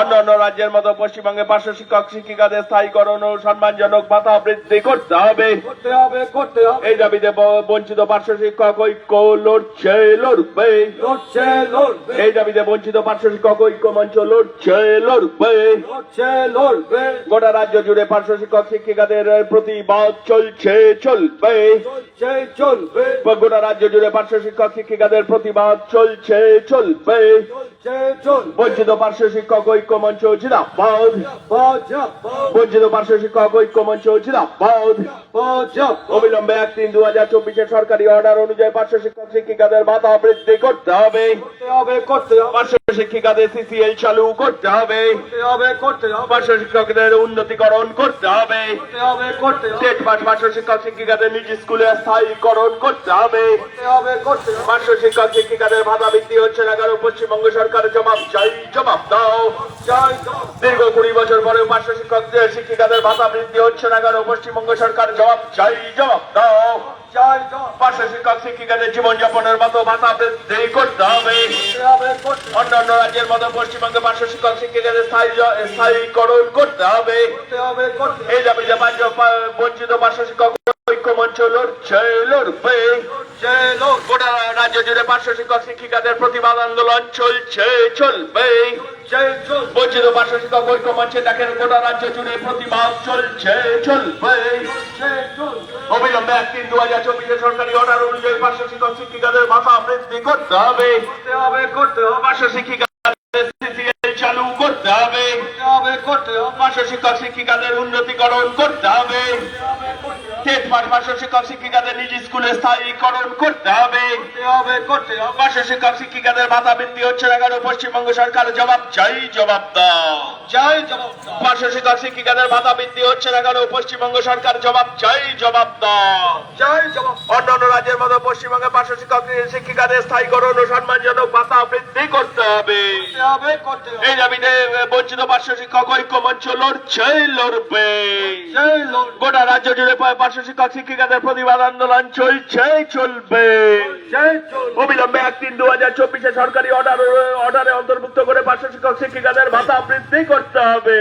অন্যান্য রাজ্যের মতো পশ্চিমবঙ্গে পার্শ্ব শিক্ষক শিক্ষিকাদের স্থায়ীকরণ ও সম্মানজনক ভাতা বৃদ্ধি করতে হবে। করতে হবে করতে হবে। এই দাবিতে বঞ্চিত পার্শ্ব শিক্ষক ঐক্য লড়ছে লড়বে। লড়ছে লড়বে। এই দাবিতে বঞ্চিত পার্শ্ব শিক্ষক ঐক্য মঞ্চ লড়ছে লড়বে। লড়ছে লড়বে। গোটা রাজ্য জুড়ে পার্শ্ব শিক্ষক শিক্ষিকাদের প্রতিবাদ চলছে চলবে। চলছে চলবে। গোটা রাজ্য জুড়ে পার্শ্ব শিক্ষক শিক্ষিকাদের প্রতিবাদ চলছে চলবে। চলছে চলবে। বঞ্চিত পার্শ্ব শিক্ষক ঐক্য মঞ্চ বাজাব বঞ্চিত পার্শ্ব শিক্ষক ঐক্য মঞ্চ বাজাব অবিলম্বে এক তিন দু হাজার চব্বিশের সরকারি অর্ডার অনুযায়ী পার্শ্ব শিক্ষক শিক্ষিকাদের ভাতা বৃদ্ধি করতে হবে। পার্শ্ব শিক্ষিকাদের সিসিএল চালু করতে হবে। পার্শ্ব শিক্ষকদের উন্নতিকরণ করতে হবে। পাস পার্শ্ব শিক্ষক শিক্ষিকাদের নিজ স্কুলে স্থায়ীকরণ করতে হবে। করতে হবে পার্শ্ব শিক্ষক শিক্ষিকাদের ভাতা বৃদ্ধি হচ্ছে না কারণ পশ্চিমবঙ্গ সরকার জবাব চাই দীর্ঘ কুড়ি বছর পরেও পার্শ্ব শিক্ষক শিক্ষিকাদের ভাতা বৃদ্ধি হচ্ছে না কারণ পশ্চিমবঙ্গ সরকার জবাব চাই জবাব দাও। পার্শ্ব শিক্ষক শিক্ষিকাদের জীবনযাপনের মতো ভাতা বৃদ্ধি করতে হবে। অন্যান্য রাজ্যের মতো পশ্চিমবঙ্গে পার্শ্ব শিক্ষক শিক্ষিকাদের স্থায়ী স্থায়ীকরণ করতে হবে। করতে হবে করতে হবে। এই দাবিতে বঞ্চিত পার্শ্ব শিক্ষক ঐক্য মঞ্চ লড়ছে লড়বে লড়ছে গোটা রাজ্য জুড়ে পার্শ্ব শিক্ষক শিক্ষিকাদের প্রতিবাদ আন্দোলন চলছে চলবে। বঞ্চিত পার্শ্ব শিক্ষক ঐক্য মঞ্চে দেখেন গোটা রাজ্য জুড়ে প্রতিবাদ চলছে চলবে। অবিলম্বে এক তিন দু হাজার চব্বিশে সরকারি অর্ডার অনুযায়ী পার্শ্ব শিক্ষক শিক্ষিকাদের ভাতা বৃদ্ধি করতে হবে। করতে হবে পার্শ্ব CCL চালু করতে হবে। করতে হবে করতে হবে। পার্শ্ব শিক্ষক শিক্ষিকাদের উন্নতিকরণ করতে হবে। স্টেট পাস পার্শ্ব শিক্ষক শিক্ষিকাদের নিজ স্কুলে স্থায়ীকরণ করতে হবে। করতে হবে করতে হবে। পার্শ্ব শিক্ষক শিক্ষিকাদের ভাতা বৃদ্ধি হচ্ছে না কেন? পশ্চিমবঙ্গ সরকার জবাব চাই জবাব দাও। যাই জবাব দাও। পার্শ্ব শিক্ষক শিক্ষিকাদের মাথা বৃদ্ধি হচ্ছে না কেন? পশ্চিমবঙ্গ সরকার জবাব চাই জবাব দাও। অন্যান্য রাজ্যের মতো পশ্চিমবঙ্গে পার্শ্ব শিক্ষক শিক্ষিকাদের স্থায়ীকরণ ও সম্মানজনক ভাতা বৃদ্ধি করতে হবে। এই দাবিতে বঞ্চিত পার্শ্ব শিক্ষক ঐক্য মঞ্চ লড়ছে লড়বে। গোটা রাজ্য জুড়ে পার্শ্ব শিক্ষক শিক্ষিকাদের প্রতিবাদ আন্দোলন চলছে চলবে। অবিলম্বে এক তিন দু হাজার চব্বিশে সরকারি অর্ডার অর্ডারে অন্তর্ভুক্ত করে পার্শ্ব শিক্ষক শিক্ষিকাদের ভাতা বৃদ্ধি করতে হবে।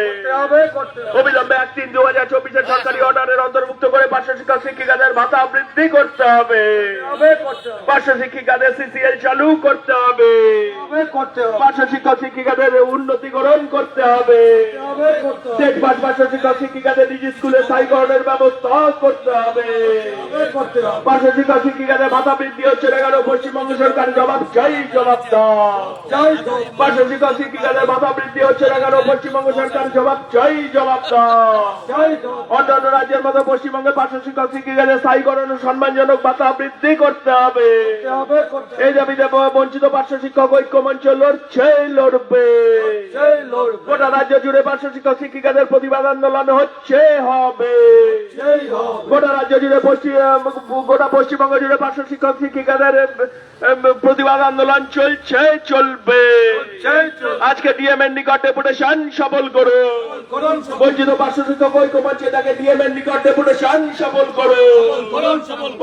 অবিলম্বে এক তিন দু হাজার চব্বিশে সরকারি অর্ডারের অন্তর্ভুক্ত করে পার্শ্ব শিক্ষক শিক্ষিকাদের ভাতা বৃদ্ধি করতে হবে। হবে করতে হবে। পার্শ্ব শিক্ষিকাদের সিসিএল চালু করতে হবে। করতে হবে। পার্শ্ব শিক্ষক শিক্ষিকাদের উন্নতিকরণ করতে হবে। হবে করতে হবে স্টেট পার্শ্ব শিক্ষক শিক্ষিকাদের নিজ স্কুলে স্থায়ীকরণের ব্যবস্থা করতে হবে। হবে করতে হবে পার্শ্ব শিক্ষক শিক্ষিকাদের ভাতা বৃদ্ধি হচ্ছে না কেন? পশ্চিমবঙ্গ সরকার জবাব চাই জবাব দাও। পার্শ্ব শিক্ষক শিক্ষিকাদের ভাতা বৃদ্ধি হচ্ছে না কেন? পশ্চিমবঙ্গ সরকার জবাব চাই জবাব দাও। অন্যান্য রাজ্যের মতো পশ্চিমবঙ্গে পার্শ্ব শিক্ষক শিক্ষিকাদের স্থায়ীকরণ সম্মানজনক ভাতা বৃদ্ধি করতে হবে। এই দাবিতে বঞ্চিত পার্শ্ব শিক্ষক ঐক্য মঞ্চ লড়ছে লড়বে। গোটা রাজ্য জুড়ে পার্শ্ব শিক্ষক শিক্ষিকাদের প্রতিবাদ আন্দোলন হচ্ছে হবে। গোটা রাজ্য জুড়ে পশ্চিম গোটা পশ্চিমবঙ্গ জুড়ে পার্শ্ব শিক্ষক শিক্ষিকাদের প্রতিবাদ আন্দোলন চলছে চলবে। চলবে আজকে ডিএমএন নিকট ডেপুটেশন সফল করুন। বঞ্চিত পার্শ্ব শিক্ষক ঐক্য মঞ্চে তাকে ডিএমএন নিকট ডেপুটেশন সফল করুন।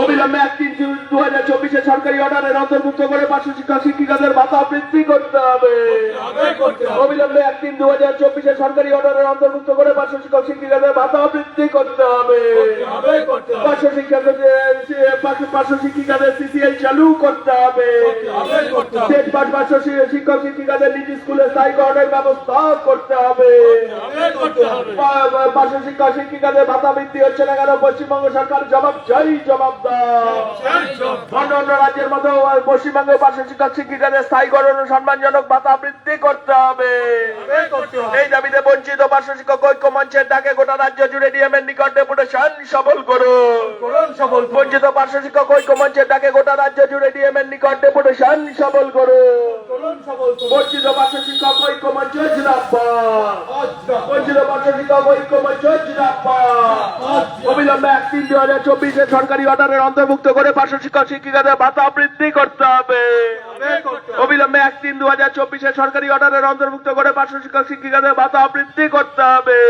অবিলম্বে এক তিন জুন দু হাজার চব্বিশে সরকারি অর্ডারের অন্তর্ভুক্ত করে পার্শ্ব শিক্ষক শিক্ষিকাদের ভাতা বৃদ্ধি করতে হবে। অবিলম্বে এক তিন দু হাজার চব্বিশে সরকারি অর্ডারের অন্তর্ভুক্ত করে পার্শ্ব শিক্ষক শিক্ষিকাদের ভাতা বৃদ্ধি করতে হবে। হবে করতে হবে পার্শ্ব শিক্ষকদের পার্শ্ব- পার্শ্ব শিক্ষিকাদের সিসিএল চালু করতে হবে। হবে করতে হবে। স্টেট পার্শ্ব শিক্ষক শিক্ষিকাদের নিজ স্কুলে স্থায়ীকরণের ব্যবস্থা করতে হবে। হবে করতে হবে। পা- পা- পার্শ্ব শিক্ষক শিক্ষিকাদের ভাতা বৃদ্ধি হচ্ছে না কেন? পশ্চিমবঙ্গ সরকার জবাব চাই জবাব অন্য অন্য রাজ্যের মতো পশ্চিমবঙ্গে পার্শ্ব শিক্ষক শিক্ষিকাদের স্থায়ীকরণ সম্মানজনক ভাতা বৃদ্ধি করতে হবে। এই দাবিতে বঞ্চিত পার্শ্ব শিক্ষক ঐক্য মঞ্চের ডাকে গোটা রাজ্য জুড়ে ডিএমএর নিকট ডেপুটেশন সফল করুন। করুন সফল বঞ্চিত পার্শ্ব শিক্ষক ঐক্য মঞ্চের ডাকে গোটা রাজ্য জুড়ে ডিএমএর নিকট ডেপুটেশন করুন। সফল বঞ্চিত পার্শ্ব শিক্ষক ঐক্য মঞ্চ বঞ্চিত পার্শ্ব শিক্ষক ঐক্য মঞ্চ অবিলম্বে এক তিন দু হাজার চব্বিশে সরকারি অর্ডারের অন্তর্ভুক্ত করে পার্শ্ব শিক্ষক শিক্ষিকাদের ভাতা বৃদ্ধি করতে হবে। অবিলম্বে এক তিন দু হাজার চব্বিশে সরকারি অর্ডারের অন্তর্ভুক্ত করে পার্শ্ব শিক্ষক শিক্ষিকাদের ভাতা বৃদ্ধি করতে হবে।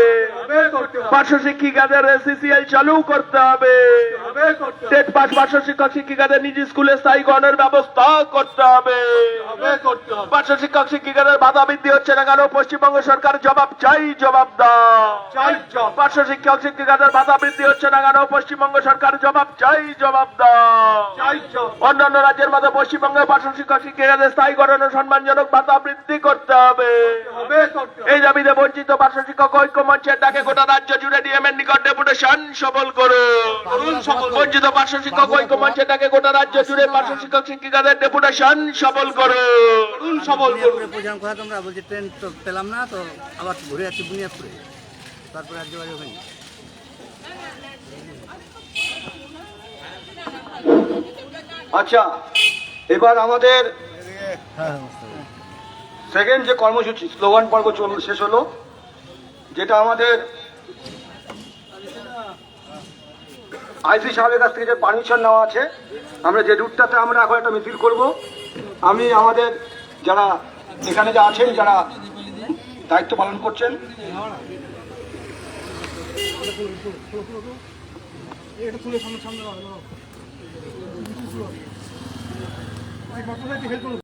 পার্শ্ব শিক্ষিকাদের সিসিএল চালু করতে হবে। টেট পাস পার্শ্ব শিক্ষক শিক্ষিকাদের নিজ স্কুলে স্থায়ীকরণের ব্যবস্থা করতে হবে। পার্শ্ব শিক্ষক শিক্ষিকাদের বাধা বৃদ্ধি হচ্ছে না কেন? পশ্চিমবঙ্গ সরকার জবাব চাই জবাব দাও। পার্শ্ব শিক্ষক শিক্ষিকাদের বাধা বৃদ্ধি হচ্ছে না কেন? পশ্চিমবঙ্গ সরকার জবাব চাই জবাব দাও। অন্যান্য রাজ্যের মতো পশ্চিমবঙ্গে পার্শ্ব শিক্ষক শিক্ষিকাদের স্থায়ীকরণ ও সম্মানজনক ভাতা বৃদ্ধি করতে হবে। এই দাবিতে বঞ্চিত পার্শ্ব শিক্ষক ঐক্য মঞ্চের ডাকে গোটা রাজ্য জুড়ে ডিএম এর নিকট ডেপুটেশন সফল করুন। সফল। বঞ্চিত পার্শ্ব শিক্ষক ঐক্য মঞ্চের ডাকে গোটা রাজ্য জুড়ে পার্শ্ব শিক্ষক শিক্ষিকাদের ডেপুটেশন সফল করুন। বুনিয়াদপুরে পৌঁছানোর কথা তোমরা বলছি ট্রেন তো পেলাম না তো আবার ঘুরে যাচ্ছি বুনিয়াদপুরে। তারপরে আর যোগাযোগ হয়নি। আচ্ছা এবার আমাদের সেকেন্ড যে কর্মসূচি স্লোগান পর্ব চল শেষ হলো যেটা আমাদের আইসি সাহেবের কাছ থেকে যে পারমিশন নেওয়া আছে, আমরা যে রুটটাতে আমরা এখন একটা মিছিল করব, আমি আমাদের যারা এখানে যা আছেন, যারা দায়িত্ব পালন করছেন সামনে